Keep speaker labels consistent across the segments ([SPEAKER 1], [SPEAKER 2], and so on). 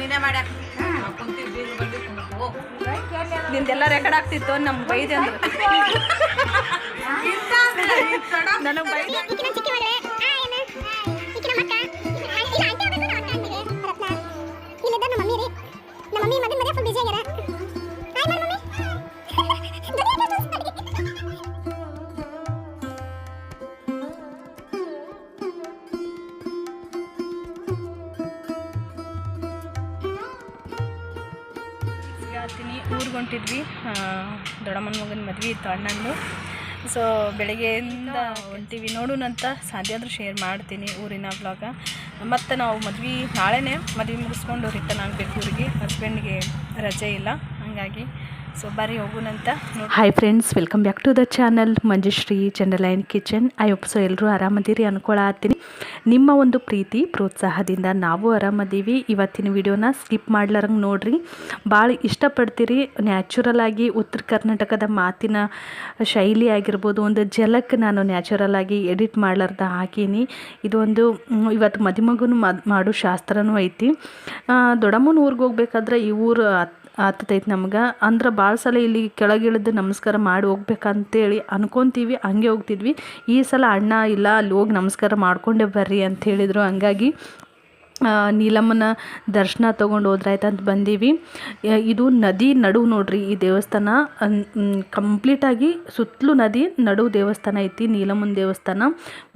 [SPEAKER 1] ನೀನೇ ಮಾಡ್ಯಾಕ
[SPEAKER 2] ನಿಂದೆಲ್ಲ ರೆಕಾರ್ಡ್ ಆಗ್ತಿತ್ತು ನಮ್ಗೆ ಬೈದೆ ಅಂದ್ರೆ. ನನಗೆ ಬೈದೆ. ಹೇಳ್ತೀನಿ ಊರಿಗೆ ಹೊಂಟಿದ್ವಿ. ದೊಡ್ಡಮ್ಮನ ಮಗನ ಮದ್ವೆ ಇತ್ತು ಅಣ್ಣಂದು. ಸೊ ಬೆಳಗ್ಗೆಯಿಂದ ಹೊಂಟಿವಿ. ನೋಡೋಣಂತ ಸಾಧ್ಯ ಆದರೂ ಶೇರ್ ಮಾಡ್ತೀನಿ ಊರಿನ ಬ್ಲಾಗ ಮತ್ತು ನಾವು ಮದ್ವೆ ನಾಳೆನೇ ಮದ್ವೆ ಮುಗಿಸ್ಕೊಂಡು ರಿಟರ್ನ್ ಆಗಬೇಕು ಊರಿಗೆ. ಹಸ್ಬೆಂಡ್ಗೆ ರಜೆ ಇಲ್ಲ. ಹಾಗಾಗಿ ಸೊ ಬರೀ ಹೋಗೋಣಂತ hi friends welcome back to the channel Manjushree ಚಂದ್ರಲೈನ್ kitchen I ಒಪ್ಸೋ ಎಲ್ಲರೂ ಆರಾಮದಿರಿ, ಅನ್ಕೊಳತ್ತೀನಿ. ನಿಮ್ಮ ಒಂದು ಪ್ರೀತಿ, ಪ್ರೋತ್ಸಾಹದಿಂದ ನಾವು ಆರಾಮದೀವಿ. ಇವತ್ತಿನ ವಿಡಿಯೋನ ಸ್ಕಿಪ್ ಮಾಡ್ಲಾರಂಗೆ ನೋಡ್ರಿ. ಭಾಳ ಇಷ್ಟಪಡ್ತೀರಿ. ನ್ಯಾಚುರಲ್ ಆಗಿ ಉತ್ತರ ಕರ್ನಾಟಕದ ಮಾತಿನ ಶೈಲಿ ಆಗಿರ್ಬೋದು, ಒಂದು ಜಲಕ್ಕೆ ನಾನು ನ್ಯಾಚುರಲ್ ಆಗಿ ಎಡಿಟ್ ಮಾಡ್ಲಾರ್ದ ಹಾಕೀನಿ. ಇದೊಂದು ಇವತ್ತು ಮದುಮಗನು ಮದ್ ಮಾಡೋ ಶಾಸ್ತ್ರನೂ ಐತಿ. ದೊಡ್ಡಮ್ಮನ ಊರಿಗೆ ಹೋಗ್ಬೇಕಾದ್ರೆ ಈ ಊರು ಹತ್ತತೈತಿ ನಮ್ಗೆ. ಅಂದ್ರೆ ಭಾಳ ಸಲ ಇಲ್ಲಿ ಕೆಳಗಿಳಿದು ನಮಸ್ಕಾರ ಮಾಡಿ ಹೋಗ್ಬೇಕಂತೇಳಿ ಅನ್ಕೊತೀವಿ, ಹಂಗೆ ಹೋಗ್ತಿದ್ವಿ. ಈ ಸಲ ಅಣ್ಣ ಇಲ್ಲ, ಅಲ್ಲಿ ಹೋಗಿ ನಮಸ್ಕಾರ ಮಾಡ್ಕೊಂಡೇ ಬರ್ರಿ ಅಂತ ಹೇಳಿದರು ಹಂಗಾಗಿ ನೀಲಮ್ಮನ ದರ್ಶನ ತೊಗೊಂಡು ಹೋದ್ರಾಯ್ತು ಅಂತ ಬಂದೀವಿ. ಇದು ನದಿ ನಡು ನೋಡ್ರಿ, ಈ ದೇವಸ್ಥಾನ. ಕಂಪ್ಲೀಟಾಗಿ ಸುತ್ತಲೂ ನದಿ ನಡು ದೇವಸ್ಥಾನ ಐತಿ, ನೀಲಮ್ಮನ ದೇವಸ್ಥಾನ.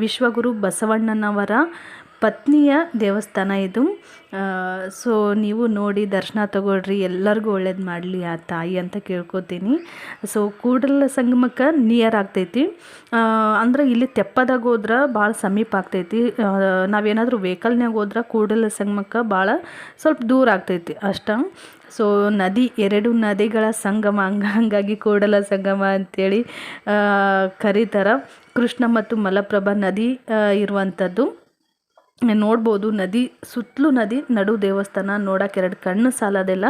[SPEAKER 2] ವಿಶ್ವಗುರು ಬಸವಣ್ಣನವರ ಪತ್ನಿಯ ದೇವಸ್ಥಾನ ಇದು. ಸೊ ನೀವು ನೋಡಿ ದರ್ಶನ ತಗೊಳ್ರಿ ಎಲ್ಲರಿಗೂ ಒಳ್ಳೇದು ಮಾಡಲಿ ಆ ತಾಯಿ ಅಂತ ಕೇಳ್ಕೊತೀನಿ. ಸೊ ಕೂಡಲ ಸಂಗಮಕ್ಕೆ ನಿಯರ್ ಆಗ್ತೈತಿ. ಅಂದ್ರೆ ಇಲ್ಲಿ ತೆಪ್ಪದಾಗ ಹೋದ್ರೆ ಭಾಳ ಸಮೀಪ ಆಗ್ತೈತಿ. ನಾವೇನಾದರೂ ವೆಹಿಕಲ್ನಾಗ ಹೋದ್ರೆ ಕೂಡಲ ಸಂಗಮಕ್ಕೆ ಭಾಳ ಸ್ವಲ್ಪ ದೂರ ಆಗ್ತೈತಿ ಅಷ್ಟ. ಸೊ ನದಿ ಎರಡು ನದಿಗಳ ಸಂಗಮ ಹಂಗ ಹಂಗಾಗಿ ಕೂಡಲ ಸಂಗಮ ಅಂತೇಳಿ ಆ, ಕರೀತಾರ. ಕೃಷ್ಣ ಮತ್ತು ಮಲಪ್ರಭಾ ನದಿ ಇರುವಂಥದ್ದು ನೋಡ್ಬೋದು, ನದಿ, ಸುತ್ತಲೂ ನದಿ, ನಡು ದೇವಸ್ಥಾನ ನೋಡಕ್ಕೆ ಎರಡು ಕಣ್ಣು ಸಾಲೋದಿಲ್ಲ.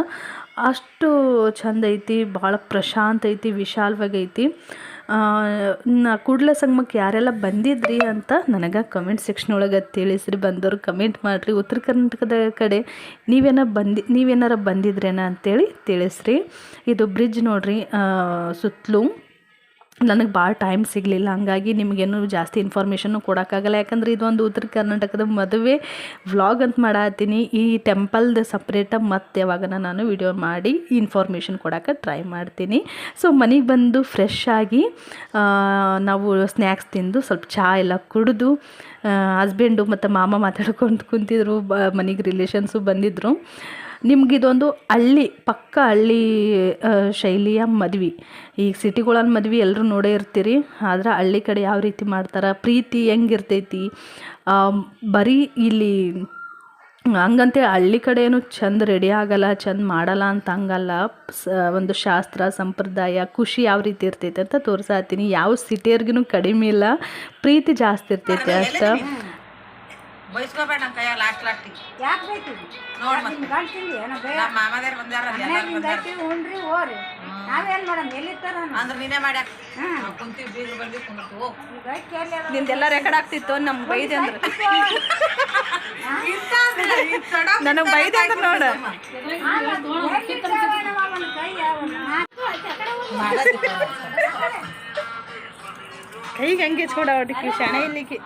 [SPEAKER 2] ಅಷ್ಟು ಚಂದ ಐತಿ, ಭಾಳ ಪ್ರಶಾಂತ ಐತಿ ವಿಶಾಲವಾಗೈತಿ ನಾ ಕೂಡಲ ಸಂಗಮಕ್ಕೆ ಯಾರೆಲ್ಲ ಬಂದಿದ್ರಿ ಅಂತ ನನಗೆ ಕಮೆಂಟ್ ಸೆಕ್ಷನ್ ಒಳಗೆ ತಿಳಿಸ್ರಿ. ಬಂದವರು ಕಮೆಂಟ್ ಮಾಡಿರಿ. ಉತ್ತರ ಕರ್ನಾಟಕದ ಕಡೆ ನೀವೇನ ಬಂದಿ, ನೀವೇನಾರ ಬಂದಿದ್ರೇನ ಅಂತೇಳಿ ತಿಳಿಸ್ರಿ. ಇದು ಬ್ರಿಡ್ಜ್ ನೋಡ್ರಿ ಸುತ್ತಲೂ. ನನಗೆ ಭಾಳ ಟೈಮ್ ಸಿಗಲಿಲ್ಲ. ಹಂಗಾಗಿ ನಿಮಗೇನು ಜಾಸ್ತಿ ಇನ್ಫಾರ್ಮೇಷನ್ನು ಕೊಡೋಕ್ಕಾಗಲ್ಲ. ಯಾಕಂದ್ರೆ ಇದೊಂದು ಉತ್ತರ ಕರ್ನಾಟಕದ ಮದುವೆ ವ್ಲಾಗ್ ಅಂತ ಮಾಡತ್ತೀನಿ. ಈ ಟೆಂಪಲ್ದು ಸಪ್ರೇಟ ಮತ್ತೆ ಯಾವಾಗನ ನಾನು ವಿಡಿಯೋ ಮಾಡಿ ಇನ್ಫಾರ್ಮೇಷನ್ ಕೊಡೋಕೆ ಟ್ರೈ ಮಾಡ್ತೀನಿ. ಸೊ ಮನೆಗೆ ಬಂದು ಫ್ರೆಶ್ ಆಗಿ ನಾವು ಸ್ನ್ಯಾಕ್ಸ್ ತಿಂದು ಸ್ವಲ್ಪ ಚಹಾ ಎಲ್ಲ ಕುಡಿದು ಹಸ್ಬೆಂಡು ಮತ್ತು ಮಾಮ ಮಾತಾಡ್ಕೊಂಡು ಕುಂತಿದ್ರು. ಬ, ಮನೆಗೆ ರಿಲೇಷನ್ಸು ಬಂದಿದ್ದರು ನಿಮಗಿದೊಂದು ಹಳ್ಳಿ, ಪಕ್ಕ ಹಳ್ಳಿ ಶೈಲಿಯ ಮದ್ವೆ. ಈಗ ಸಿಟಿಗಳಲ್ಲಿ ಮದ್ವೆ ಎಲ್ಲರೂ ನೋಡೇ ಇರ್ತೀರಿ. ಆದ್ರೆ ಹಳ್ಳಿ ಕಡೆ ಯಾವ ರೀತಿ ಮಾಡ್ತಾರೆ? ಪ್ರೀತಿ ಹೆಂಗಿರ್ತೈತಿ? ಬರೀ ಇಲ್ಲಿ ಹಂಗಂತೆ ಹಳ್ಳಿ ಕಡೆ ಏನು ಚಂದ ರೆಡಿ ಆಗಲ್ಲ, ಚಂದ ಮಾಡಲ್ಲ ಅಂತ ಹಂಗಲ್ಲ. ಸ ಒಂದು ಶಾಸ್ತ್ರ, ಸಂಪ್ರದಾಯ, ಖುಷಿ ಯಾವ ರೀತಿ ಇರ್ತೈತೆ ಅಂತ ತೋರಿಸಾತೀನಿ. ಯಾವ ಸಿಟಿಯರ್ಗಿನೂ ಕಡಿಮೆ ಇಲ್ಲ. ಪ್ರೀತಿ ಜಾಸ್ತಿ ಇರ್ತೈತೆ ಅಷ್ಟ.
[SPEAKER 1] ಬೈಸ್ಕೋಬೇಡ ನನ್ನ ಕೈಯಾಗ ಲಾಸ್ಟ್ ಲಾಸ್ಟಿಗೆ
[SPEAKER 3] ಯಾಕೆ ಬೇಕು
[SPEAKER 1] ನೋಡ್ ಮತ್ತೆ.
[SPEAKER 3] ಗಂಟು ತಿಂದಿ ಏನೋ ಬೇಡ
[SPEAKER 1] ನಮ್ಮ ಮಾಮದೇರ್ ಬಂದ್ಯಾರ ಅಲ್ಲಿ ಎಲ್ಲಾರು ಬಂದ್ಯಾರ.
[SPEAKER 3] ಗಟ್ಟಿ ಉಣ್ರಿ ಹೋರಿ. ನಾವೇನ್ ಮಾಡಮ್ ಎಲ್ಲಿರ್ತಾರ
[SPEAKER 1] ಅಂದ್ರೆ ನೀನೇ ಮಾಡ್ಯಾಕ. ಕುಂತೀವಿ ಬೀಗ ಬಂದು ಕುಂತು ಹೋಗು
[SPEAKER 3] ಗಟ್ಟಿ ಎಲ್ಲಿ ಅದ?
[SPEAKER 2] ನಿಂದೆಲ್ಲ ರೆಕಾರ್ಡ್ ಆಗ್ತಿತ್ತು ನಮ್ಗೆ ಬೈದೆ ಅಂದ್ರೆ. ನನಗೆ ಬೈದೆ ಅಂದ್ರೆ ನೋಡ.
[SPEAKER 3] ಎಲ್ಲಿದ್ದಾವ ನಮ್ಮ ಅವನ ಕೈ ಅವನ?
[SPEAKER 2] ಕೈಗೆ ಹಂಗೆ ಚೂಡ ಅವ್ರಿಗೆ ಶಣ ಇಲ್ಲಿಗೆ.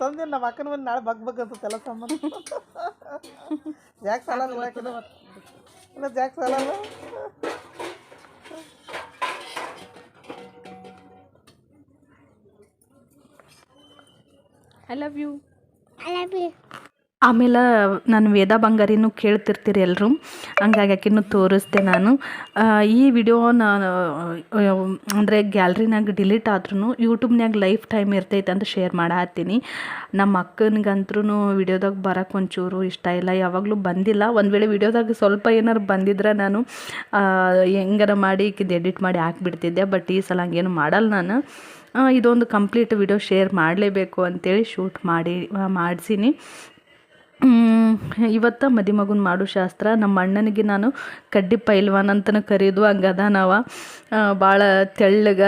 [SPEAKER 4] ತಂದೆ ನಮ್ಮ ಅಕ್ಕನ ಬಂದು ನಾಳೆ ಬಗ್ ಬಗ್ ಅಂತ ಎಲ್ಲ ಸಾಮಾನು ಜಾಕ್ ಸಾಲ ಇಲ್ಲ ಜಾಕ್ ಸಾಲ
[SPEAKER 2] I love you
[SPEAKER 5] I love you.
[SPEAKER 2] ಆಮೇಲೆ ನಾನು ವೇದ ಬಂಗಾರಿನೂ ಕೇಳ್ತಿರ್ತೀರಿ ಎಲ್ಲರೂ ಹಂಗಾಗಿ ಆಕಿನೂ ತೋರಿಸ್ದೆ ನಾನು. ಈ ವಿಡಿಯೋ ನಾನು ಅಂದರೆ ಗ್ಯಾಲ್ರಿನಾಗ ಡಿಲೀಟ್ ಆದ್ರೂ ಯೂಟ್ಯೂಬ್ನಾಗ ಲೈಫ್ ಟೈಮ್ ಇರ್ತೈತೆ ಅಂತ ಶೇರ್ ಮಾಡತ್ತೀನಿ. ನಮ್ಮ ಅಕ್ಕನಿಗಂತೂ ವಿಡಿಯೋದಾಗ ಬರೋಕ್ಕೆ ಒಂಚೂರು ಇಷ್ಟ ಇಲ್ಲ. ಯಾವಾಗಲೂ ಬಂದಿಲ್ಲ. ಒಂದು ವೇಳೆ ವಿಡಿಯೋದಾಗ ಸ್ವಲ್ಪ ಏನಾರು ಬಂದಿದ್ರೆ ನಾನು ಹೆಂಗಾರ ಮಾಡಿ ಎಡಿಟ್ ಮಾಡಿ ಹಾಕ್ಬಿಡ್ತಿದ್ದೆ. ಬಟ್ ಈ ಸಲ ಹಂಗೇನು ಮಾಡಲ್ಲ ನಾನು. ಇದೊಂದು ಕಂಪ್ಲೀಟ್ ವಿಡಿಯೋ ಶೇರ್ ಮಾಡಲೇಬೇಕು ಅಂತೇಳಿ ಶೂಟ್ ಮಾಡಿ ಮಾಡಿಸೀನಿ. ಇವತ್ತು ಮದುಮಗನ ಮಾಡು ಶಾಸ್ತ್ರ. ನಮ್ಮ ಅಣ್ಣನಿಗೆ ನಾನು ಕಡ್ಡಿ ಪೈಲ್ವಾನ್ ಅಂತಲೂ ಕರೆಯೋದು ಹಂಗದ ನಾವ. ಭಾಳ ತೆಳ್ಳಗ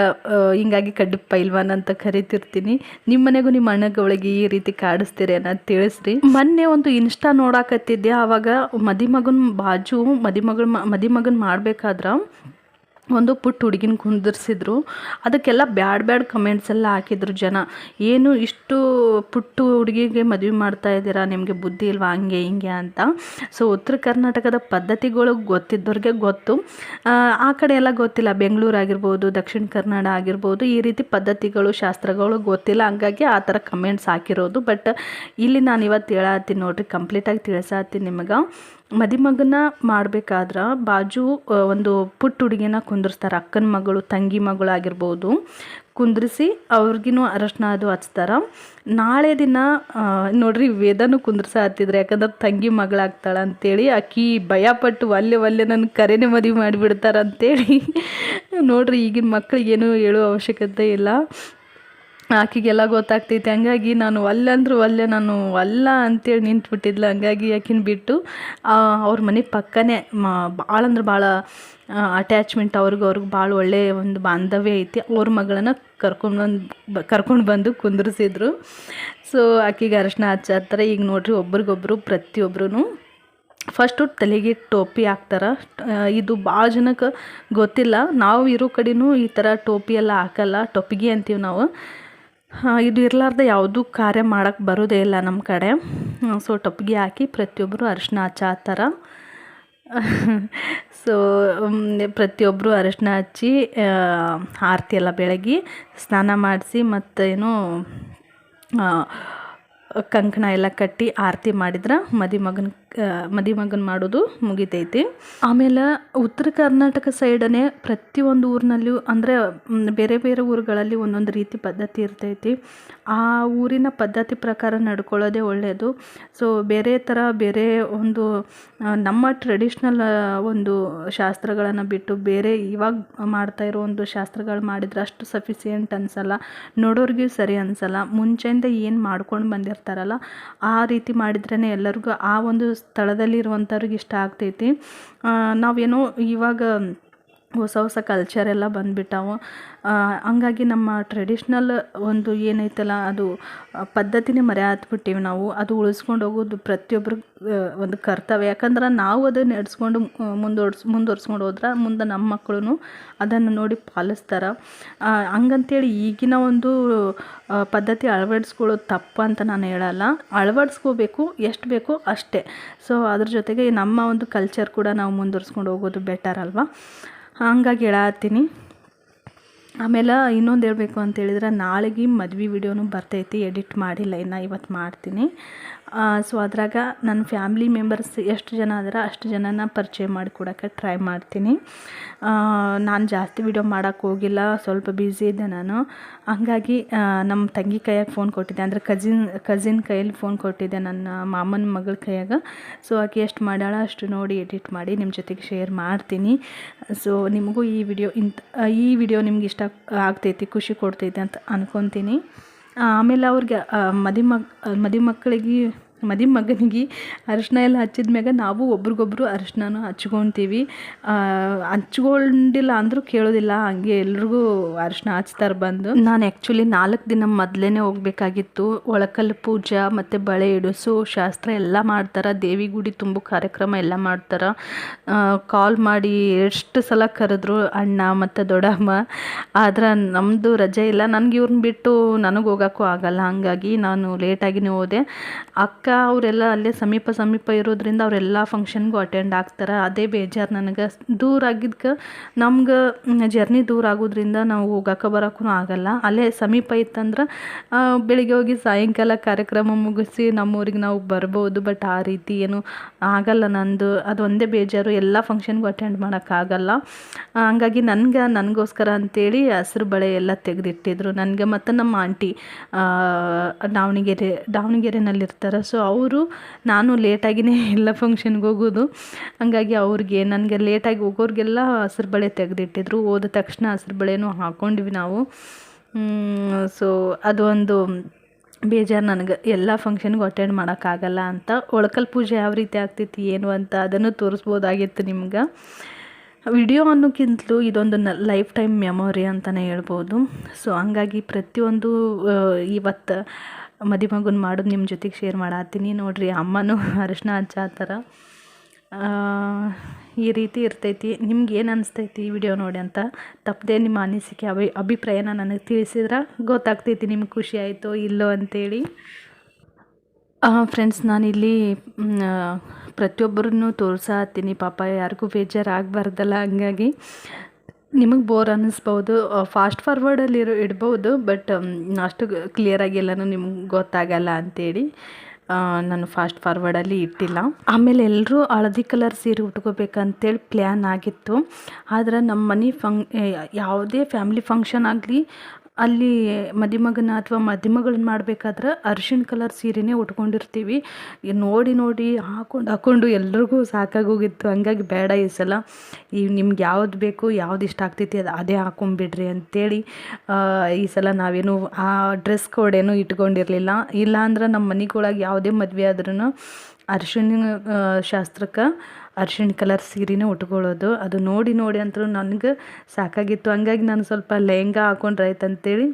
[SPEAKER 2] ಹಿಂಗಾಗಿ ಕಡ್ಡಿ ಪೈಲ್ವಾನ್ ಅಂತ ಕರಿತಿರ್ತೀನಿ. ನಿಮ್ಮ ಮನೆಗೂ ನಿಮ್ಮ ಅಣ್ಣಗಳಿಗೆ ಈ ರೀತಿ ಕಾಡಿಸ್ತೀರಿ ಅನ್ನೋದು ತಿಳಿಸ್ರಿ. ಮೊನ್ನೆ ಒಂದು ಇನ್ಸ್ಟಾ ನೋಡಾಕತ್ತಿದ್ದೆ, ಆವಾಗ ಮದಿಮಗನ ಬಾಜು ಮದಿಮಗಳ ಮದಿಮಗನ ಮಾಡ್ಬೇಕಾದ್ರೆ ಒಂದು ಪುಟ್ಟ ಹುಡುಗಿನ ಕುಂದಿರ್ಸಿದ್ರು. ಅದಕ್ಕೆಲ್ಲ ಬ್ಯಾಡ್ ಬ್ಯಾಡ್ ಕಮೆಂಟ್ಸ್ ಎಲ್ಲ ಹಾಕಿದ್ರು ಜನ. ಏನು ಇಷ್ಟು ಪುಟ್ಟು ಹುಡುಗಿಗೆ ಮದುವೆ ಮಾಡ್ತಾ ಇದ್ದೀರಾ? ನಿಮಗೆ ಬುದ್ಧಿ ಇಲ್ವಾ? ಹಂಗೆ ಹಿಂಗೆ ಅಂತ. ಸೊ ಉತ್ತರ ಕರ್ನಾಟಕದ ಪದ್ಧತಿಗಳು ಗೊತ್ತಿದ್ದವ್ರಿಗೆ ಗೊತ್ತು. ಆ, ಕಡೆ ಎಲ್ಲ ಗೊತ್ತಿಲ್ಲ. ಬೆಂಗಳೂರು ಆಗಿರ್ಬೋದು ದಕ್ಷಿಣ ಕನ್ನಡ ಆಗಿರ್ಬೋದು ಈ ರೀತಿ ಪದ್ಧತಿಗಳು ಶಾಸ್ತ್ರಗಳು ಗೊತ್ತಿಲ್ಲ. ಹಂಗಾಗಿ ಆ ಥರ ಕಮೆಂಟ್ಸ್ ಹಾಕಿರೋದು. ಬಟ್ ಇಲ್ಲಿ ನಾನು ಇವತ್ತು ಹೇಳತ್ತೀನಿ ನೋಡ್ರಿ. ಕಂಪ್ಲೀಟಾಗಿ ತಿಳಿಸತ್ತೀನಿ ನಿಮಗೆ. ಮದುಮಗನ ಮಾಡ್ಬೇಕಾದ್ರೆ ಬಾಜು ಒಂದು ಪುಟ್ಟ ಹುಡುಗಿನ ಕುಂದಿರ್ಸ್ತಾರೆ. ಅಕ್ಕನ ಮಗಳು, ತಂಗಿ ಮಗಳು ಆಗಿರ್ಬೋದು. ಕುಂದ್ರಿಸಿ ಅವ್ರಿಗಿನ ಅರಶಿನ ಅದು ಹಚ್ತಾರೆ. ನಾಳೆ ದಿನ ನೋಡ್ರಿ ವೇದನೂ ಕುಂದ್ರಸ ಹತ್ತಿದ್ರೆ, ಯಾಕಂದ್ರೆ ತಂಗಿ ಮಗಳಾಗ್ತಾಳೆ ಅಂತೇಳಿ ಆಕಿ ಭಯಪಟ್ಟು ಒಲ್ಲೆ ಒಲ್ಲೆ ನನ್ನ ಕರೆನೇ ಮದುವೆ ಮಾಡಿಬಿಡ್ತಾರಂತೇಳಿ ನೋಡ್ರಿ ಈಗಿನ ಮಕ್ಕಳಿಗೇನು ಹೇಳೋ ಅವಶ್ಯಕತೆ ಇಲ್ಲ. ಆಕಿಗೆಲ್ಲ ಗೊತ್ತಾಗ್ತೈತೆ, ಹಂಗಾಗಿ ನಾನು ಒಲ್ಲೆ ಅಂದ್ರು ಒಲ್ಲೆ ನಾನು ಅಲ್ಲ ಅಂತೇಳಿ ನಿಂತ್ಬಿಟ್ಟಿದ್ಲು. ಹಂಗಾಗಿ ಆಕಿನ ಬಿಟ್ಟು ಅವ್ರ ಮನೆ ಪಕ್ಕನೇ, ಮ ಭಾಳ ಅಂದ್ರೆ ಭಾಳ ಅಟ್ಯಾಚ್ಮೆಂಟ್ ಅವ್ರಿಗೆ ಅವ್ರಿಗೆ ಭಾಳ ಒಳ್ಳೆಯ ಒಂದು ಬಾಂಧವ್ಯ ಐತಿ. ಅವ್ರ ಮಗಳನ್ನು ಕರ್ಕೊಂಡು ಬಂದು ಕರ್ಕೊಂಡು ಬಂದು ಕುಂದ್ರಿಸಿದ್ರು. ಸೊ ಆಕಿಗೆ ಅರಶಿನ ಹಚ್ಚಾತ್ತಾರೆ ಈಗ ನೋಡ್ರಿ ಒಬ್ರಿಗೊಬ್ರು ಪ್ರತಿಯೊಬ್ರು ಫಸ್ಟು ತಲೆಗೆ ಟೋಪಿ ಹಾಕ್ತಾರೆ. ಇದು ಭಾಳ ಜನಕ್ಕೆ ಗೊತ್ತಿಲ್ಲ. ನಾವು ಇರೋ ಕಡೆನೂ ಈ ಥರ ಟೋಪಿ ಎಲ್ಲ ಹಾಕಲ್ಲ. ಟೊಪ್ಪಿಗೆ ಅಂತೀವಿ ನಾವು. ಇದು ಇರಲಾರ್ದ ಯಾವುದೂ ಕಾರ್ಯ ಮಾಡೋಕ್ಕೆ ಬರೋದೇ ಇಲ್ಲ ನಮ್ಮ ಕಡೆ. ಸೊ ಟೊಪ್ಪಿಗೆ ಹಾಕಿ ಪ್ರತಿಯೊಬ್ಬರು ಅರಿಶಿನ ಥರ. ಸೊ ಪ್ರತಿಯೊಬ್ಬರು ಅರಿಶಿನ ಹಚ್ಚಿ ಆ, ಆರತಿ ಎಲ್ಲ ಬೆಳಗ್ಗೆ ಸ್ನಾನ ಮಾಡಿಸಿ ಮತ್ತೇನು ಕಂಕಣ ಎಲ್ಲ ಕಟ್ಟಿ ಆರತಿ ಮಾಡಿದ್ರೆ ಮದುಮಗನ ಮದುಮಗನ ಮಾಡೋದು ಮುಗಿತೈತಿ. ಆಮೇಲೆ ಉತ್ತರ ಕರ್ನಾಟಕ ಸೈಡನೇ ಪ್ರತಿಯೊಂದು ಊರಿನಲ್ಲಿಯೂ ಅಂದರೆ ಬೇರೆ ಬೇರೆ ಊರುಗಳಲ್ಲಿ ಒಂದೊಂದು ರೀತಿ ಪದ್ಧತಿ ಇರ್ತೈತಿ. ಆ ಊರಿನ ಪದ್ಧತಿ ಪ್ರಕಾರ ನಡ್ಕೊಳ್ಳೋದೇ ಒಳ್ಳೆಯದು ಸೊ ಬೇರೆ ಥರ ಬೇರೆ ಒಂದು ನಮ್ಮ ಟ್ರೆಡಿಷ್ನಲ್ ಒಂದು ಶಾಸ್ತ್ರಗಳನ್ನು ಬಿಟ್ಟು ಬೇರೆ ಇವಾಗ ಮಾಡ್ತಾ ಇರೋ ಒಂದು ಶಾಸ್ತ್ರಗಳು ಮಾಡಿದ್ರೆ ಅಷ್ಟು ಸಫಿಸಿಯೆಂಟ್ ಅನಿಸಲ್ಲ. ನೋಡೋರಿಗೂ ಸರಿ ಅನಿಸಲ್ಲ. ಮುಂಚೆಯಿಂದ ಏನು ಮಾಡ್ಕೊಂಡು ಬಂದಿರ್ತಾರಲ್ಲ, ಆ ರೀತಿ ಮಾಡಿದ್ರೇ ಎಲ್ಲರಿಗೂ ಆ ಒಂದು ಸ್ಥಳದಲ್ಲಿ ಇರುವಂಥವ್ರಿಗೆ ಇಷ್ಟ ಆಗ್ತೈತಿ. ನಾವೇನೋ ಇವಾಗ ಹೊಸ ಹೊಸ ಕಲ್ಚರ್ ಎಲ್ಲ ಬಂದ್ಬಿಟ್ಟಾವು. ಹಂಗಾಗಿ ನಮ್ಮ ಟ್ರೆಡಿಷ್ನಲ್ ಒಂದು ಏನೈತಲ್ಲ, ಅದು ಪದ್ಧತಿನೇ ಮರೆಯಾತ್ಬಿಟ್ಟಿವಿ ನಾವು. ಅದು ಉಳಿಸ್ಕೊಂಡು ಹೋಗೋದು ಪ್ರತಿಯೊಬ್ಬರು ಒಂದು ಕರ್ತವ್ಯ. ಯಾಕಂದ್ರೆ ನಾವು ಅದನ್ನು ನಡೆಸ್ಕೊಂಡು ಮುಂದುವರ್ಸ್ ಮುಂದುವರ್ಸ್ಕೊಂಡು ಹೋದ್ರೆ ಮುಂದೆ ನಮ್ಮ ಮಕ್ಕಳು ಅದನ್ನು ನೋಡಿ ಪಾಲಿಸ್ತಾರೆ. ಹಂಗಂತೇಳಿ ಈಗಿನ ಒಂದು ಪದ್ಧತಿ ಅಳವಡಿಸ್ಕೊಳ್ಳೋದು ತಪ್ಪು ಅಂತ ನಾನು ಹೇಳಲ್ಲ. ಅಳವಡಿಸ್ಕೋಬೇಕು, ಎಷ್ಟು ಬೇಕೋ ಅಷ್ಟೇ. ಸೊ ಅದ್ರ ಜೊತೆಗೆ ನಮ್ಮ ಒಂದು ಕಲ್ಚರ್ ಕೂಡ ನಾವು ಮುಂದುವರ್ಸ್ಕೊಂಡು ಹೋಗೋದು ಬೆಟರ್ ಅಲ್ವಾ? ಹಂಗಾಗಿ ಹೇಳತ್ತೀನಿ. ಆಮೇಲೆ ಇನ್ನೊಂದು ಹೇಳಬೇಕು ಅಂತೇಳಿದ್ರೆ ನಾಳೆಗೆ ಮದ್ವೆ ವಿಡಿಯೋನು ಬರ್ತೈತಿ ಎಡಿಟ್ ಮಾಡಿಲ್ಲ ಇನ್ನು ಇವತ್ತು ಮಾಡ್ತೀನಿ. ಸೊ ಅದ್ರಾಗ ನನ್ನ ಫ್ಯಾಮ್ಲಿ ಮೆಂಬರ್ಸ್ ಎಷ್ಟು ಜನ ಅದರ ಅಷ್ಟು ಜನನ ಪರಿಚಯ ಮಾಡಿಕೊಡೋಕೆ ಟ್ರೈ ಮಾಡ್ತೀನಿ. ನಾನು ಜಾಸ್ತಿ ವಿಡಿಯೋ ಮಾಡೋಕ್ಕೆ ಹೋಗಿಲ್ಲ, ಸ್ವಲ್ಪ ಬ್ಯುಸಿ ಇದ್ದೆ ನಾನು. ಹಂಗಾಗಿ ನಮ್ಮ ತಂಗಿ ಕೈಯಾಗ ಫೋನ್ ಕೊಟ್ಟಿದ್ದೆ. ಅಂದರೆ ಕಜಿನ್ ಕಜಿನ್ ಕೈಯಲ್ಲಿ ಫೋನ್ ಕೊಟ್ಟಿದ್ದೆ ನನ್ನ ಮಾಮನ ಮಗಳ ಕೈಯಾಗ. ಸೊ ಆಕೆ ಎಷ್ಟು ಮಾಡ್ಯಾಳ ಅಷ್ಟು ನೋಡಿ ಎಡಿಟ್ ಮಾಡಿ ನಿಮ್ಮ ಜೊತೆಗೆ ಶೇರ್ ಮಾಡ್ತೀನಿ. ಸೊ ನಿಮಗೂ ಈ ವಿಡಿಯೋ ಇಂಥ ಈ ವಿಡಿಯೋ ನಿಮ್ಗೆ ಇಷ್ಟ ಆಗ್ತೈತಿ, ಖುಷಿ ಕೊಡ್ತೈತಿ ಅಂತ ಅನ್ಕೊತೀನಿ. ಆಮೇಲೆ ಅವ್ರಿಗೆ ಮದಿ ಮಕ್ ಮದಿ ಮಕ್ಕಳಿಗೆ ಮದಿ ಮಗನಿಗೆ ಅರಿಶಿನ ಎಲ್ಲ ಹಚ್ಚಿದ ಮ್ಯಾಗ ನಾವು ಒಬ್ರಿಗೊಬ್ರು ಅರಿಶಿನೂ ಹಚ್ಕೊತೀವಿ. ಹಚ್ಕೊಂಡಿಲ್ಲ ಅಂದರೂ ಕೇಳೋದಿಲ್ಲ, ಹಂಗೆ ಎಲ್ರಿಗೂ ಅರಿಶಿನ ಹಚ್ತಾರೆ ಬಂದು. ನಾನು ಆ್ಯಕ್ಚುಲಿ ನಾಲ್ಕು ದಿನ ಮೊದಲೇ ಹೋಗಬೇಕಾಗಿತ್ತು. ಒಳಕಲ್ಲು ಪೂಜೆ, ಮತ್ತು ಬಳೆ ಇಡಿಸು, ಶಾಸ್ತ್ರ ಎಲ್ಲ ಮಾಡ್ತಾರೆ, ದೇವಿ ಗುಡಿ ತುಂಬು ಕಾರ್ಯಕ್ರಮ ಎಲ್ಲ ಮಾಡ್ತಾರೆ. ಕಾಲ್ ಮಾಡಿ ಎಷ್ಟು ಸಲ ಕರೆದ್ರು ಅಣ್ಣ ಮತ್ತು ದೊಡ್ಡಮ್ಮ. ಆದ್ರೆ ನಮ್ಮದು ರಜೆ ಇಲ್ಲ. ನನಗೆ ಇವ್ರನ್ನ ಬಿಟ್ಟು ನನಗೆ ಹೋಗೋಕ್ಕೂ ಆಗಲ್ಲ. ಹಾಗಾಗಿ ನಾನು ಲೇಟಾಗಿನೇ ಹೋದೆ. ಅಕ್ಕ ಅಕ್ಕ ಅವರೆಲ್ಲ ಅಲ್ಲೇ ಸಮೀಪ ಸಮೀಪ ಇರೋದ್ರಿಂದ ಅವರೆಲ್ಲ ಫಂಕ್ಷನ್ಗೂ ಅಟೆಂಡ್ ಆಗ್ತಾರೆ. ಅದೇ ಬೇಜಾರು ನನಗೆ. ದೂರ ಆಗಿದ್ಕೆ ನಮ್ಗೆ ಜರ್ನಿ ದೂರ ಆಗೋದ್ರಿಂದ ನಾವು ಹೋಗಕ್ಕೆ ಬರೋಕ್ಕೂ ಆಗಲ್ಲ. ಅಲ್ಲೇ ಸಮೀಪ ಇತ್ತಂದ್ರೆ ಬೆಳಿಗ್ಗೆ ಹೋಗಿ ಸಾಯಂಕಾಲ ಕಾರ್ಯಕ್ರಮ ಮುಗಿಸಿ ನಮ್ಮೂರಿಗೆ ನಾವು ಬರ್ಬೋದು. ಬಟ್ ಆ ರೀತಿ ಏನು ಆಗಲ್ಲ ನಂದು. ಅದು ಒಂದೇ ಬೇಜಾರು. ಎಲ್ಲ ಫಂಕ್ಷನ್ಗೂ ಅಟೆಂಡ್ ಮಾಡೋಕ್ಕಾಗಲ್ಲ ಹಂಗಾಗಿ ನನಗೆ, ನನಗೋಸ್ಕರ ಅಂತೇಳಿ ಹಸಿರು ಬಳೆ ಎಲ್ಲ ತೆಗೆದಿಟ್ಟಿದ್ರು. ನನಗೆ ಮತ್ತು ನಮ್ಮ ಆಂಟಿ ದಾವಣಗೆರೆ, ದಾವಣಗೆರೆನಲ್ಲಿರ್ತಾರೆ. ಸೊ ಅವರು, ನಾನು ಲೇಟಾಗಿನೇ ಎಲ್ಲ ಫಂಕ್ಷನ್ಗೆ ಹೋಗೋದು. ಹಂಗಾಗಿ ಅವ್ರಿಗೆ ನನಗೆ ಲೇಟಾಗಿ ಹೋಗೋರಿಗೆಲ್ಲ ಹಸಿರು ಬಳೆ ತೆಗೆದಿಟ್ಟಿದ್ರು. ಹೋದ ತಕ್ಷಣ ಹಸಿರು ಬಳೆನೂ ಹಾಕ್ಕೊಂಡ್ವಿ ನಾವು. ಸೊ ಅದು ಒಂದು ಬೇಜಾರು ನನಗೆ. ಎಲ್ಲ ಫಂಕ್ಷನ್ಗೂ ಅಟೆಂಡ್ ಮಾಡೋಕ್ಕಾಗಲ್ಲ ಅಂತ. ಒಳಕಲ್ ಪೂಜೆ ಯಾವ ರೀತಿ ಆಗ್ತೈತಿ, ಏನು ಅಂತ ಅದನ್ನು ತೋರಿಸ್ಬೋದಾಗಿತ್ತು ನಿಮ್ಗೆ. ವಿಡಿಯೋ ಅನ್ನೋಕ್ಕಿಂತಲೂ ಇದೊಂದು ನ ಲೈಫ್ ಟೈಮ್ ಮೆಮೊರಿ ಅಂತಲೇ ಹೇಳ್ಬೋದು. ಸೊ ಹಂಗಾಗಿ ಪ್ರತಿಯೊಂದು ಇವತ್ತು ಮದುಮಗನ ಮಾಡೋದು ನಿಮ್ಮ ಜೊತೆಗೆ ಶೇರ್ ಮಾಡತ್ತೀನಿ. ನೋಡಿರಿ ಅಮ್ಮನೂ ಅರಿಶಿನ ಆ, ಈ ರೀತಿ ಇರ್ತೈತಿ. ನಿಮ್ಗೆ ಏನು ಅನಿಸ್ತೈತಿ ಈ ವಿಡಿಯೋ ನೋಡಿ ಅಂತ ತಪ್ಪದೆ ನಿಮ್ಮ ಅನಿಸಿಕೆ ಅಭಿ ಅಭಿಪ್ರಾಯನ ನನಗೆ ತಿಳಿಸಿದ್ರೆ ಗೊತ್ತಾಗ್ತೈತಿ ನಿಮ್ಗೆ ಖುಷಿ ಆಯಿತು ಇಲ್ಲೋ ಅಂತೇಳಿ. ಫ್ರೆಂಡ್ಸ್ ನಾನಿಲ್ಲಿ ಪ್ರತಿಯೊಬ್ಬರನ್ನು ತೋರ್ಸಾತ್ತೀನಿ. ಪಾಪ ಯಾರಿಗೂ ಬೇಜಾರು ಆಗಬಾರ್ದಲ್ಲ ಹಂಗಾಗಿ. ನಿಮಗೆ ಬೋರ್ ಅನ್ನಿಸ್ಬೋದು ಫಾಸ್ಟ್ ಫಾರ್ವರ್ಡಲ್ಲಿ ಇರೋ ಇಡ್ಬೋದು ಬಟ್ ಅಷ್ಟು ಕ್ಲಿಯರಾಗಿ ಎಲ್ಲನೂ ನಿಮ್ಗೆ ಗೊತ್ತಾಗಲ್ಲ ಅಂತೇಳಿ ನಾನು ಫಾಸ್ಟ್ ಫಾರ್ವರ್ಡಲ್ಲಿ ಇಟ್ಟಿಲ್ಲ. ಆಮೇಲೆ ಎಲ್ಲರೂ ಹಳದಿ ಕಲರ್ ಸೀರೆ ಉಟ್ಕೋಬೇಕಂತೇಳಿ ಪ್ಲ್ಯಾನ್ ಆಗಿತ್ತು. ಆದ್ರೆ ನಮ್ಮ ಮನೆ ಫಂಕ್ ಯಾವುದೇ ಫ್ಯಾಮಿಲಿ ಫಂಕ್ಷನ್ ಆಗಲಿ ಅಲ್ಲಿ ಮದಿಮಗನ ಅಥವಾ ಮದಿಮಗಳನ್ನ ಮಾಡಬೇಕಾದ್ರೆ ಅರ್ಶಿಣ ಕಲರ್ ಸೀರೆನೇ ಉಟ್ಕೊಂಡಿರ್ತೀವಿ. ನೋಡಿ ನೋಡಿ ಹಾಕೊಂಡು ಹಾಕೊಂಡು ಎಲ್ರಿಗೂ ಸಾಕಾಗೋಗಿತ್ತು. ಹಂಗಾಗಿ ಬೇಡ ಈ ಸಲ. ಈ ನಿಮ್ಗೆ ಯಾವ್ದು ಬೇಕು ಯಾವ್ದು ಇಷ್ಟ ಆಗ್ತೈತಿ ಅದು ಅದೇ ಹಾಕೊಂಬಿಡ್ರಿ ಅಂತೇಳಿ ಆ, ಈ ಸಲ ನಾವೇನು ಆ ಡ್ರೆಸ್ ಕೋಡ್ ಏನು ಇಟ್ಕೊಂಡಿರಲಿಲ್ಲ. ಇಲ್ಲಾಂದ್ರೆ ನಮ್ಮ ಮನೆಗೊಳಗೆ ಯಾವುದೇ ಮದುವೆ ಆದ್ರೂ ಅರಿಶಿಣ ಶಾಸ್ತ್ರಕ್ಕೆ ಅರಿಶಿಣ ಕಲರ್ ಸೀರೆನೇ ಉಟ್ಕೊಳ್ಳೋದು. ಅದು ನೋಡಿ ನೋಡಿ ಅಂತೂ ನನಗೆ ಸಾಕಾಗಿತ್ತು. ಹಂಗಾಗಿ ನಾನು ಸ್ವಲ್ಪ ಲೆಹಂಗಾ ಹಾಕೊಂಡ್ರೆ ಅಂತೇಳಿ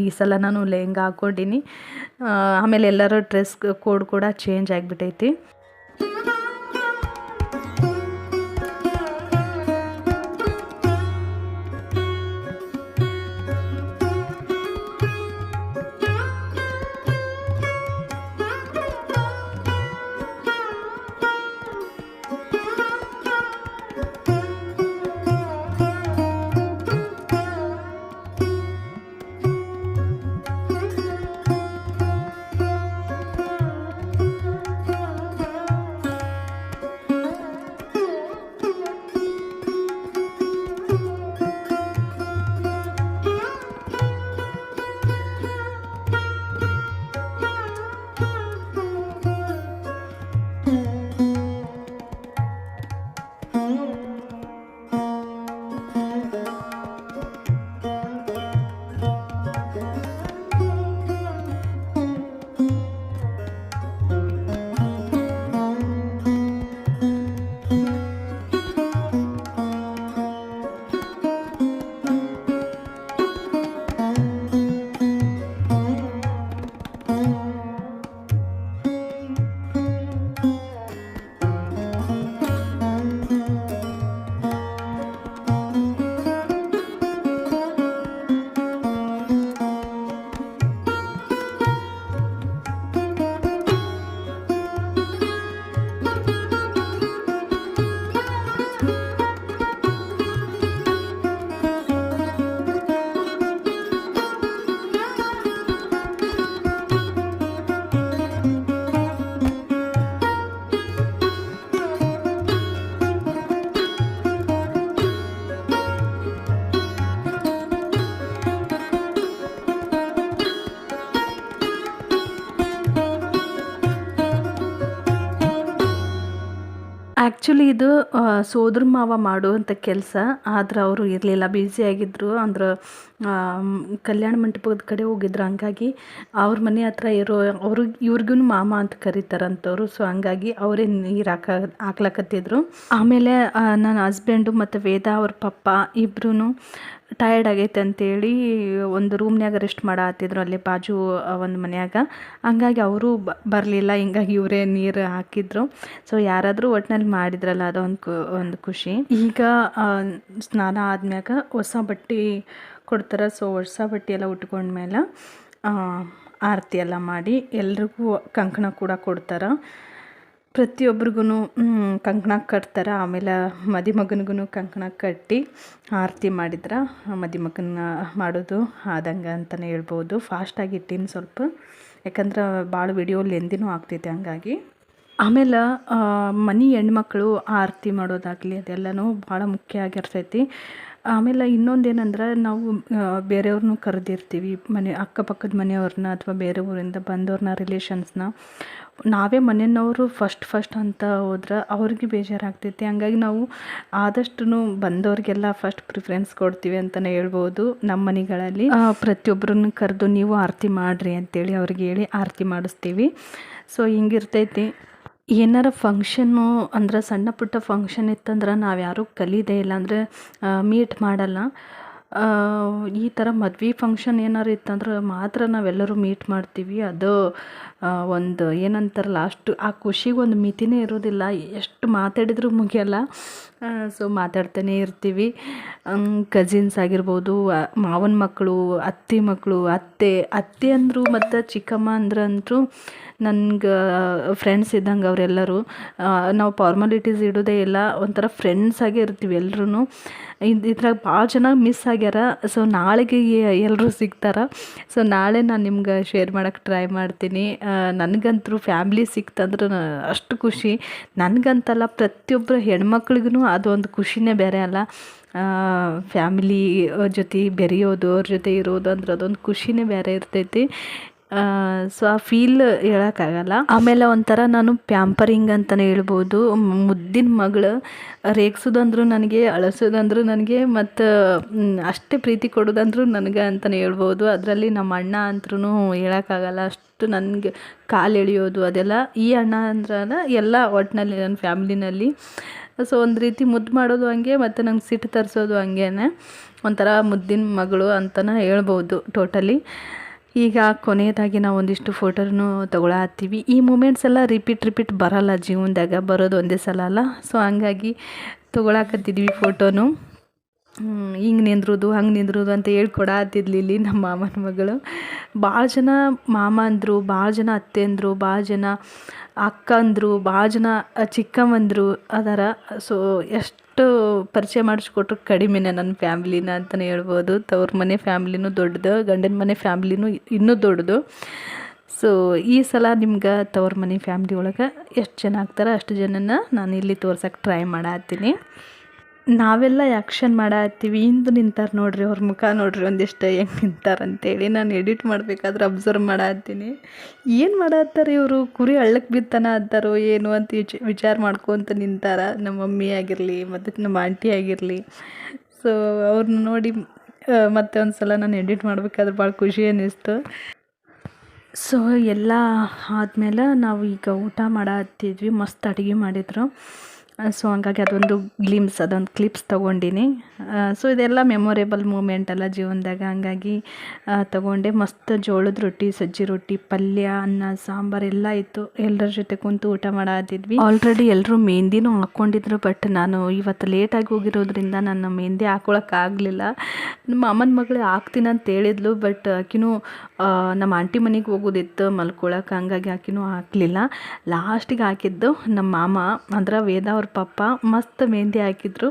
[SPEAKER 2] ಈ ಸಲ ನಾನು ಲೆಹಂಗಾ ಹಾಕ್ಕೊಂಡಿನಿ ಆಮೇಲೆ ಎಲ್ಲರೂ ಡ್ರೆಸ್ ಕೋಡ್ ಕೂಡ ಚೇಂಜ್ ಆಗಿಬಿಟ್ಟೈತಿ ಆ್ಯಕ್ಚುಲಿ ಇದು ಸೋದ್ರ ಮಾವ ಮಾಡುವಂಥ ಕೆಲಸ. ಆದ್ರೆ ಅವರು ಇರಲಿಲ್ಲ ಆಗಿದ್ದರು ಅಂದ್ರೆ ಕಲ್ಯಾಣ ಮಂಟಪದ ಕಡೆ ಹೋಗಿದ್ರು. ಹಂಗಾಗಿ ಅವ್ರ ಮನೆ ಹತ್ರ ಇರೋ ಅವ್ರಿಗೆ ಇವ್ರಿಗೂ ಮಾಮ ಅಂತ ಕರೀತಾರಂಥವ್ರು ಸೊ ಹಂಗಾಗಿ ಅವರೇ ನೀರು ಹಾಕ, ಹಾಕ್ಲಕತ್ತಿದ್ರು. ಆಮೇಲೆ ನನ್ನ ಹಸ್ಬೆಂಡು ಮತ್ತು ವೇದ ಅವ್ರ ಪಪ್ಪ ಇಬ್ರು ಟಯರ್ಡ್ ಆಗೈತೆ ಅಂತೇಳಿ ಒಂದು ರೂಮ್ನ್ಯಾಗ ರೆಸ್ಟ್ ಮಾಡತ್ತಿದ್ರು ಅಲ್ಲಿ ಬಾಜು ಒಂದು ಮನ್ಯಾಗ. ಹಂಗಾಗಿ ಅವರು ಬರಲಿಲ್ಲ. ಹಿಂಗಾಗಿ ಇವರೇ ನೀರು ಹಾಕಿದ್ರು. ಸೊ ಯಾರಾದರೂ ಒಟ್ಟಿನಲ್ಲಿ ಮಾಡಿದ್ರಲ್ಲ, ಅದೊಂದು ಕು, ಒಂದು ಖುಷಿ. ಈಗ ಸ್ನಾನ ಆದ್ಮ್ಯಾಗ ಹೊಸ ಬಟ್ಟೆ ಕೊಡ್ತಾರೆ. ಸೊ ಹೊಸ ಬಟ್ಟೆ ಎಲ್ಲ ಉಟ್ಕೊಂಡ್ಮೇಲೆ ಆರತಿ ಎಲ್ಲ ಮಾಡಿ ಎಲ್ರಿಗೂ ಕಂಕಣ ಕೂಡ ಕೊಡ್ತಾರೆ. ಪ್ರತಿಯೊಬ್ರಿಗೂ ಕಂಕಣ ಕಟ್ತಾರೆ. ಆಮೇಲೆ ಮದಿಮಗನಿಗೂ ಕಂಕಣ ಕಟ್ಟಿ ಆರತಿ ಮಾಡಿದ್ರೆ ಮದುಮಗನ ಮಾಡೋದು ಆದಂಗೆ ಅಂತಲೇ ಹೇಳ್ಬೋದು. ಫಾಸ್ಟಾಗಿ ಇಟ್ಟಿನಿ ಸ್ವಲ್ಪ. ಯಾಕಂದ್ರೆ ಭಾಳ ವಿಡಿಯೋ ಲೆಂದಿನೂ ಆಗ್ತೈತೆ ಹಂಗಾಗಿ. ಆಮೇಲೆ ಮನೆ ಹೆಣ್ಮಕ್ಳು ಆರತಿ ಮಾಡೋದಾಗಲಿ ಅದೆಲ್ಲನೂ ಭಾಳ ಮುಖ್ಯ ಆಗಿರ್ತೈತಿ. ಆಮೇಲೆ ಇನ್ನೊಂದು ಏನಂದ್ರೆ ನಾವು ಬೇರೆಯವ್ರನ್ನೂ ಕರೆದಿರ್ತೀವಿ. ಮನೆ, ಅಕ್ಕಪಕ್ಕದ ಮನೆಯವ್ರನ್ನ ಅಥವಾ ಬೇರೆ ಊರಿಂದ ಬಂದವ್ರನ್ನ ರಿಲೇಷನ್ಸ್ನ ನಾವೇ ಮನೆಯವರು ಫಸ್ಟ್ ಫಸ್ಟ್ ಅಂತ ಹೋದ್ರೆ ಅವ್ರಿಗೆ ಬೇಜಾರಾಗ್ತೈತಿ. ಹಂಗಾಗಿ ನಾವು ಆದಷ್ಟು ಬಂದವ್ರಿಗೆಲ್ಲ ಫಸ್ಟ್ ಪ್ರಿಫರೆನ್ಸ್ ಕೊಡ್ತೀವಿ ಅಂತಲೇ ಹೇಳ್ಬೋದು ನಮ್ಮ ಮನೆಗಳಲ್ಲಿ. ಪ್ರತಿಯೊಬ್ಬರನ್ನು ಕರೆದು ನೀವು ಆರತಿ ಮಾಡಿರಿ ಅಂತೇಳಿ ಅವ್ರಿಗೆ ಹೇಳಿ ಆರತಿ ಮಾಡಿಸ್ತೀವಿ. ಸೊ ಹಿಂಗಿರ್ತೈತಿ. ಏನಾರ ಫಂಕ್ಷನ್ನು ಅಂದ್ರೆ ಸಣ್ಣ ಪುಟ್ಟ ಫಂಕ್ಷನ್ ಇತ್ತಂದ್ರೆ ನಾವು ಯಾರೂ ಕಲಿದೇ ಇಲ್ಲ, ಅಂದರೆ ಮೀಟ್ ಮಾಡಲ್ಲ. ಈ ಥರ ಮದ್ವೆ ಫಂಕ್ಷನ್ ಏನಾರು ಇತ್ತಂದ್ರೆ ಮಾತ್ರ ನಾವೆಲ್ಲರೂ ಮೀಟ್ ಮಾಡ್ತೀವಿ. ಅದು ಒಂದು ಏನಂತಾರೆ ಅಷ್ಟು ಆ ಖುಷಿಗೆ ಒಂದು ಮಿತಿನೇ ಇರೋದಿಲ್ಲ. ಎಷ್ಟು ಮಾತಾಡಿದರೂ ಮುಗಿಯಲ್ಲ. ಸೊ ಮಾತಾಡ್ತಾನೆ ಇರ್ತೀವಿ. ಕಸಿನ್ಸ್ ಆಗಿರ್ಬೋದು ಮಾವನ ಮಕ್ಕಳು ಅತ್ತೆ ಮಕ್ಕಳು ಅತ್ತೆ ಅತ್ತೆ ಅಂದರು ಮತ್ತು ಚಿಕ್ಕಮ್ಮ ಅಂದ್ರಂತೂ ನನ್ಗೆ ಫ್ರೆಂಡ್ಸ್ ಇದ್ದಂಗೆ ಅವರೆಲ್ಲರೂ ನಾವು ಫಾರ್ಮಾಲಿಟೀಸ್ ಇಡೋದೇ ಇಲ್ಲ, ಒಂಥರ ಫ್ರೆಂಡ್ಸ್ ಆಗೇ ಇರ್ತೀವಿ ಎಲ್ಲರೂ ಇದು, ಇದ್ರಾಗ ಭಾಳ ಜನ ಮಿಸ್ ಆಗ್ಯಾರ ಸೊ ನಾಳೆಗೆ ಎಲ್ಲರೂ ಸಿಗ್ತಾರ. ಸೊ ನಾಳೆ ನಾನು ನಿಮ್ಗೆ ಶೇರ್ ಮಾಡೋಕ್ಕೆ ಟ್ರೈ ಮಾಡ್ತೀನಿ. ನನಗಂತೂ ಫ್ಯಾಮ್ಲಿ ಸಿಕ್ತಂದ್ರೆ ಅಷ್ಟು ಖುಷಿ. ನನಗಂತಲ್ಲ ಪ್ರತಿಯೊಬ್ಬರು ಹೆಣ್ಮಕ್ಳಿಗೂ ಅದೊಂದು ಖುಷಿನೇ ಬೇರೆ ಅಲ್ಲ. ಫ್ಯಾಮಿಲಿ ಜೊತೆ ಬೆರೆಯೋದು, ಅವ್ರ ಜೊತೆ ಇರೋದು ಅಂದ್ರೆ ಅದೊಂದು ಖುಷಿನೇ ಬೇರೆ ಇರ್ತೈತಿ. ಸೊ ಆ ಫೀಲ್ ಹೇಳೋಕ್ಕಾಗಲ್ಲ. ಆಮೇಲೆ ಒಂಥರ ನಾನು ಪ್ಯಾಂಪರಿಂಗ್ ಅಂತಲೇ ಹೇಳ್ಬೋದು. ಮುದ್ದಿನ ಮಗಳು, ರೇಗ್ಸೋದಂದ್ರೂ ನನಗೆ, ಅಳಸೋದಂದ್ರೂ ನನಗೆ, ಮತ್ತು ಅಷ್ಟೇ ಪ್ರೀತಿ ಕೊಡೋದಂದ್ರೂ ನನಗೆ ಅಂತಲೇ ಹೇಳ್ಬೋದು. ಅದರಲ್ಲಿ ನಮ್ಮ ಅಣ್ಣ ಅಂತೂ ಹೇಳೋಕ್ಕಾಗಲ್ಲ. ಅಷ್ಟು ನನಗೆ ಕಾಲು ಎಳೆಯೋದು ಅದೆಲ್ಲ. ಈ ಅಣ್ಣ ಅಂದ್ರೆ ಎಲ್ಲ ಒಟ್ಟಿನಲ್ಲಿ ನನ್ನ ಫ್ಯಾಮ್ಲಿನಲ್ಲಿ. ಸೊ ಒಂದು ರೀತಿ ಮುದ್ದು ಮಾಡೋದು ಹಂಗೆ, ಮತ್ತು ನಂಗೆ ಸಿಟ್ಟು ತರಿಸೋದು ಹಂಗೇನೆ. ಒಂಥರ ಮುದ್ದಿನ ಮಗಳು ಅಂತಲೇ ಹೇಳ್ಬೋದು ಟೋಟಲಿ ಈಗ ಕೊನೆಯದಾಗಿ ನಾವು ಒಂದಿಷ್ಟು ಫೋಟೋನು ತೊಗೊಳತ್ತೀವಿ. ಈ ಮೂಮೆಂಟ್ಸ್ ಎಲ್ಲ ರಿಪೀಟ್ ರಿಪೀಟ್ ಬರಲ್ಲ ಜೀವನದಾಗ, ಬರೋದು ಒಂದೇ ಸಲ ಅಲ್ಲ. ಸೊ ಹಂಗಾಗಿ ತೊಗೊಳಕತ್ತಿದ್ವಿ ಫೋಟೋನು. ಹಿಂಗೆ ನಿಂದ್ರೋದು, ಹಂಗೆ ನಿಂದ್ರೋದು ಅಂತ ಹೇಳ್ಕೊಡತ್ತಿದ್ಲು ಇಲ್ಲಿ ನಮ್ಮ ಮಾಮನ ಮಗಳು. ಭಾಳ ಜನ ಮಾಮ ಅಂದರು, ಭಾಳ ಜನ ಅತ್ತೆ ಅಂದರು, ಭಾಳ ಜನ ಅಕ್ಕ ಅಂದರು, ಭಾಳ ಜನ ಚಿಕ್ಕಮ್ಮಂದರು ಅದರ ಸೊ ಎಷ್ಟು ಪರಿಚಯ ಮಾಡಿಸ್ಕೊಟ್ರು ಕಡಿಮೆನೇ ನನ್ನ ಫ್ಯಾಮ್ಲಿನ ಅಂತಲೇ ಹೇಳ್ಬೋದು. ತವ್ರ ಮನೆ ಫ್ಯಾಮ್ಲಿನೂ ದೊಡ್ಡದು, ಗಂಡನ ಮನೆ ಫ್ಯಾಮ್ಲಿನೂ ಇನ್ನೂ ದೊಡ್ಡದು. ಸೊ ಈ ಸಲ ನಿಮ್ಗೆ ತವ್ರ ಮನೆ ಫ್ಯಾಮ್ಲಿ ಒಳಗೆ ಎಷ್ಟು ಜನ ಆಗ್ತಾರೆ ಅಷ್ಟು ಜನನ ನಾನು ಇಲ್ಲಿ ತೋರ್ಸೋಕೆ ಟ್ರೈ ಮಾಡತ್ತೀನಿ ನಾವೆಲ್ಲ ಆ್ಯಕ್ಷನ್ ಮಾಡತ್ತೀವಿ. ಹಿಂದೆ ನಿಂತಾರೆ ನೋಡ್ರಿ, ಅವ್ರ ಮುಖ ನೋಡ್ರಿ, ಒಂದಿಷ್ಟು ಹೆಂಗೆ ನಿಂತಾರೆ ಅಂತೇಳಿ ನಾನು ಎಡಿಟ್ ಮಾಡಬೇಕಾದ್ರೆ ಅಬ್ಸರ್ವ್ ಮಾಡತ್ತೀನಿ. ಏನು ಮಾಡತ್ತಾರೆ ಇವರು? ಕುರಿ ಹಳ್ಳಕ್ಕೆ ಬಿತ್ತನ ಅಂತಾರೋ ಏನು ಅಂತ ವಿಚ, ವಿಚಾರ ಮಾಡ್ಕೊತ ನಿಂತಾರ. ನಮ್ಮ ಮಮ್ಮಿ ಆಗಿರಲಿ, ಮತ್ತು ನಮ್ಮ ಆಂಟಿ ಆಗಿರಲಿ. ಸೊ ಅವ್ರನ್ನ ನೋಡಿ ಮತ್ತೆ ಒಂದು ಸಲ ನಾನು ಎಡಿಟ್ ಮಾಡಬೇಕಾದ್ರೆ ಭಾಳ ಖುಷಿ ಅನ್ನಿಸ್ತು ಸೊ ಎಲ್ಲ ಆದಮೇಲೆ ನಾವು ಈಗ ಊಟ ಮಾಡತ್ತಿದ್ವಿ. ಮಸ್ತ್ ಅಡುಗೆ ಮಾಡಿದ್ರು. ಸೊ ಹಂಗಾಗಿ ಅದೊಂದು ಗ್ಲಿಮ್ಸ್ ಅದೊಂದು ಕ್ಲಿಪ್ಸ್ ತೊಗೊಂಡಿನಿ. ಸೊ ಇದೆಲ್ಲ ಮೆಮೊರೇಬಲ್ ಮೂಮೆಂಟ್ ಅಲ್ಲ ಜೀವನದಾಗ. ಹಂಗಾಗಿ ತೊಗೊಂಡೆ. ಮಸ್ತ್ ಜೋಳದ ರೊಟ್ಟಿ, ಸಜ್ಜಿ ರೊಟ್ಟಿ, ಪಲ್ಯ, ಅನ್ನ, ಸಾಂಬಾರ್ ಎಲ್ಲ ಇತ್ತು. ಎಲ್ಲರ ಜೊತೆ ಕುಂತು ಊಟ ಮಾಡತ್ತಿದ್ವಿ ಆಲ್ರೆಡಿ ಎಲ್ಲರೂ ಮೆಹಂದಿನೂ ಹಾಕ್ಕೊಂಡಿದ್ರು ಬಟ್ ನಾನು ಇವತ್ತು ಲೇಟಾಗಿ ಹೋಗಿರೋದ್ರಿಂದ ನಾನು ಮೆಹಂದಿ ಹಾಕೊಳಕ್ಕಾಗಲಿಲ್ಲ ನಮ್ಮ ಅಮ್ಮನ ಮಗಳು ಹಾಕ್ತೀನಿ ಅಂತ ಹೇಳಿದ್ಲು ಬಟ್ ಆಕಿನೂ ನಮ್ಮ ಆಂಟಿ ಮನೆಗೆ ಹೋಗೋದಿತ್ತು ಮಲ್ಕೊಳಕ್ಕೆ ಹಂಗಾಗಿ ಆಕಿನೂ ಹಾಕಲಿಲ್ಲ. ಲಾಸ್ಟಿಗೆ ಹಾಕಿದ್ದು ನಮ್ಮ ಮಾಮ, ಅಂದ್ರೆ ವೇದ ಪಪ್ಪ ಮಸ್ತ್ ಮೆಹಂದಿ ಹಾಕಿದ್ರು.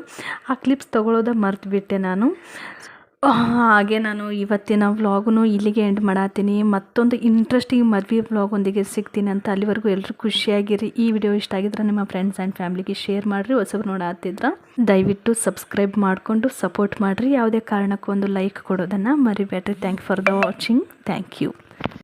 [SPEAKER 2] ಆ ಕ್ಲಿಪ್ಸ್ ತೊಗೊಳೋದ ಮರ್ತುಬಿಟ್ಟೆ ನಾನು. ಹಾಗೆ ನಾನು ಇವತ್ತಿನ ವ್ಲಾಗನ್ನು ಇಲ್ಲಿಗೆ ಎಂಡ್ ಮಾಡತ್ತೀನಿ ಮತ್ತೊಂದು ಇಂಟ್ರೆಸ್ಟಿಂಗ್ ಮದುವೆ ವ್ಲಾಗೊಂದಿಗೆ ಸಿಗ್ತೀನಿ ಅಂತ ಅಲ್ಲಿವರೆಗೂ ಎಲ್ಲರೂ ಖುಷಿಯಾಗಿರಿ. ಈ ವಿಡಿಯೋ ಇಷ್ಟ ಆಗಿದ್ರೆ ನಿಮ್ಮ ಫ್ರೆಂಡ್ಸ್ ಆ್ಯಂಡ್ ಫ್ಯಾಮ್ಲಿಗೆ ಶೇರ್ ಮಾಡಿರಿ. ಹೊಸಬ್ರು ನೋಡತ್ತಿದ್ರ ದಯವಿಟ್ಟು ಸಬ್ಸ್ಕ್ರೈಬ್ ಮಾಡಿಕೊಂಡು ಸಪೋರ್ಟ್ ಮಾಡಿರಿ. ಯಾವುದೇ ಕಾರಣಕ್ಕೂ ಒಂದು ಲೈಕ್ ಕೊಡೋದನ್ನು ಮರಿಬೇಡ್ರಿ. Thank for the watching thank you